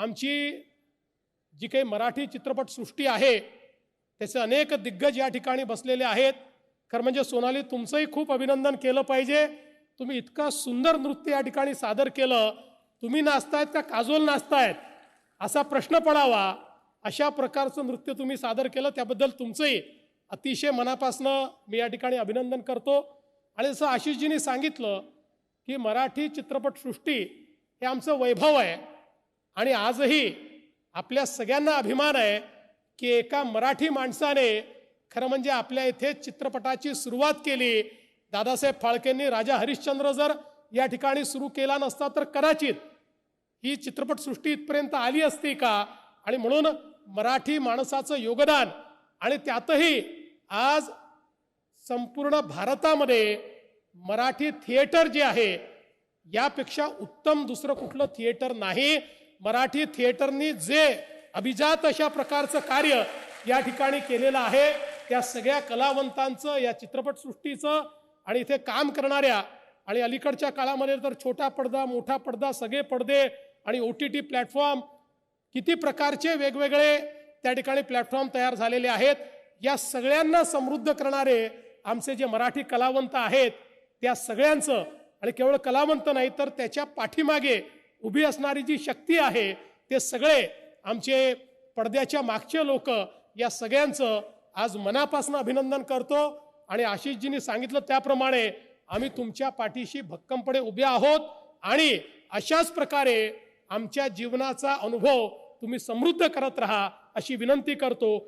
आमची जी काही मराठी चित्रपटसृष्टी आहे त्याचे अनेक दिग्गज या ठिकाणी बसलेले आहेत. खरं म्हणजे सोनाली तुमचंही खूप अभिनंदन केलं पाहिजे. तुम्ही इतकं सुंदर नृत्य या ठिकाणी सादर केलं. तुम्ही नाचतायत का काजोल नाचतायत? असा प्रश्न पडावा. अशा प्रकारचं नृत्य तुम्ही सादर केलं त्याबद्दल तुमचंही अतिशय मनापासनं मी या ठिकाणी अभिनंदन करतो. आणि जसं आशिषजींनी सांगितलं की मराठी चित्रपटसृष्टी हे आमचं वैभव आहे. आणि आजही आपल्या सगळ्यांना अभिमान आहे की एका मराठी माणसाने खरं म्हणजे आपल्या इथे चित्रपटाची सुरुवात केली. दादासाहेब फाळकेंनी राजा हरिश्चंद्र जर या ठिकाणी सुरू केला नसता तर कदाचित ही चित्रपटसृष्टी इथपर्यंत आली असती का? आणि म्हणून मराठी माणसाचं योगदान आणि त्यातही आज संपूर्ण भारतामध्ये मराठी थिएटर जे आहे यापेक्षा उत्तम दुसरं कुठलं थिएटर नाही. मराठी थिएटरनी जे अभिजात अशा प्रकारचं कार्य या ठिकाणी केलेलं आहे त्या सगळ्या कलावंतांचं या चित्रपटसृष्टीचं आणि इथे काम करणाऱ्या आणि अलीकडच्या काळामध्ये तर छोटा पडदा मोठा पडदा सगळे पडदे आणि ओ टी टी प्लॅटफॉर्म किती प्रकारचे वेगवेगळे त्या ठिकाणी प्लॅटफॉर्म तयार झालेले आहेत. या सगळ्यांना समृद्ध करणारे आमचे जे मराठी कलावंत आहेत त्या सगळ्यांचं आणि केवळ कलावंत नाही तर त्याच्या पाठीमागे उभी असणारी जी शक्ती आहे ते सगळे आमचे पडद्याच्या मागचे लोक या सगळ्यांचं आज मनापासून अभिनंदन करतो आणि आशिषजींनी सांगितलं त्याप्रमाणे आम्ही तुमच्या पाठीशी भक्कमपणे उभे आहोत आणि अशाच प्रकारे आमच्या जीवनाचा अनुभव तुम्ही समृद्ध करत राहा अशी विनंती करतो.